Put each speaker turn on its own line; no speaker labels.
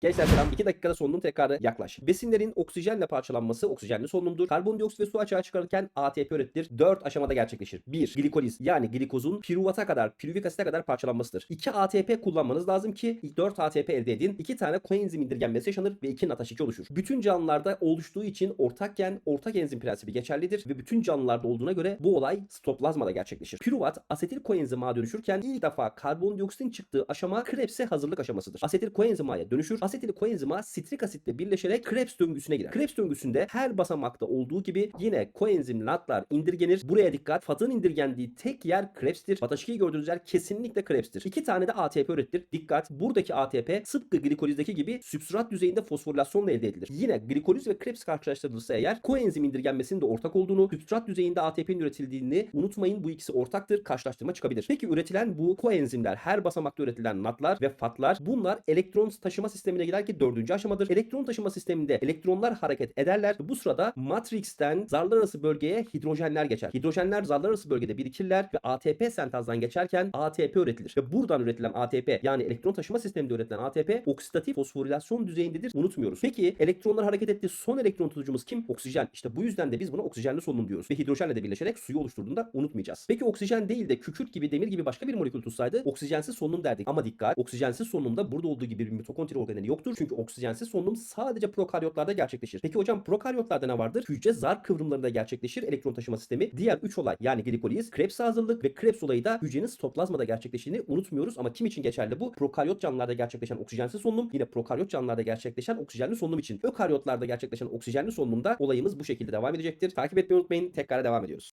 Gençler selam. 2 dakikada solunum tekrarı yaklaş. Besinlerin oksijenle parçalanması oksijenli solunumdur. Karbondioksit ve su açığa çıkarırken ATP üretilir. 4 aşamada gerçekleşir. 1. Glikoliz yani glikozun piruvata kadar, piruvik asite kadar parçalanmasıdır. 2 ATP kullanmanız lazım ki 4 ATP elde edin. 2 tane koenzim indirgenmesi yaşanır ve 2 NATH2 oluşur. Bütün canlılarda oluştuğu için ortakken ortak enzim prensibi geçerlidir ve bütün canlılarda olduğuna göre bu olay stoplazmada gerçekleşir. Piruvat asetil koenzim ağa dönüşürken ilk defa karbondioksitin çıktığı aşama Krebs'e hazırlık aşamasıdır. Asetil koenzim ağa dönüşür. Asetil koenzim ağa sitrik asitle birleşerek Krebs döngüsüne girer. Krebs döngüsünde her basamakta olduğu gibi yine koenzim latlar indirgenir. Buraya dikkat. Fatın indirgendiği tek yer Krebs'tir. Fataşkiyi gördüğünüz yer kesinlikle Krebs'tir. İki tane de ATP üretilir. Dikkat. Buradaki ATP tıpkı glikolizdeki gibi sübstrat düzeyinde fosforilasyonla elde edilir. Yine glikoliz ve Krebs karşılaştırılırsa eğer koenzim indirgenmesinin de ortak olduğunu, sübstrat düzeyinde ATP'nin üretildiğini unutmayın. Bu ikisi ortaktır. Karşılaştırma çıkabilir. Peki üretilen bu koenzimler, her basamakta üretilen natlar ve fatlar bunlar elektron taşıma sistemine girer ki dördüncü aşamadır. Elektron taşıma sisteminde elektronlar hareket ederler. Bu sırada matrixten zarlar arası bölgeye hidrojenler geçer. Hidrojenler zarlar arası bölgede birikirler ve ATP sentazdan geçerken ATP üretilir. Ve buradan üretilen ATP yani elektron taşıma sisteminde üretilen ATP oksidatif fosforilasyon düzeyindedir. Unutmuyoruz. Peki elektronlar hareket ettiği son elektron tutucumuz kim? Oksijen. İşte bu yüzden de biz buna oksijenli solunum diyoruz. Ve hidrojenle de birleşerek suyu oluşturduğunda unutmayacağız. Peki oksijen değil de kükürt gibi demir gibi başka bir molekül tutsaydı oksijensiz solunum derdik. Ama dikkat oksijensiz solunumda burada olduğu gibi bir mitokondri organeli yoktur. Çünkü oksijensiz solunum sadece prokaryotlarda gerçekleşir. Peki hocam prokaryotlarda ne vardır? Hücre zar kıvrımlarında gerçekleşir elektron taşıma sistemi. Diğer 3 olay yani glikoliz, Krebs hazırlık ve Krebs olayı da hücrenin stoplazmada gerçekleştiğini unutmuyoruz. Ama kim için geçerli bu? Prokaryot canlılarda gerçekleşen oksijensiz solunum yine prokaryot canlılarda gerçekleşen oksijenli solunum için. Ökaryotlarda gerçekleşen oksijenli solunumda olayımız bu şekilde devam edecektir. Takip etmeyi unutmayın. Tekrar devam ediyoruz.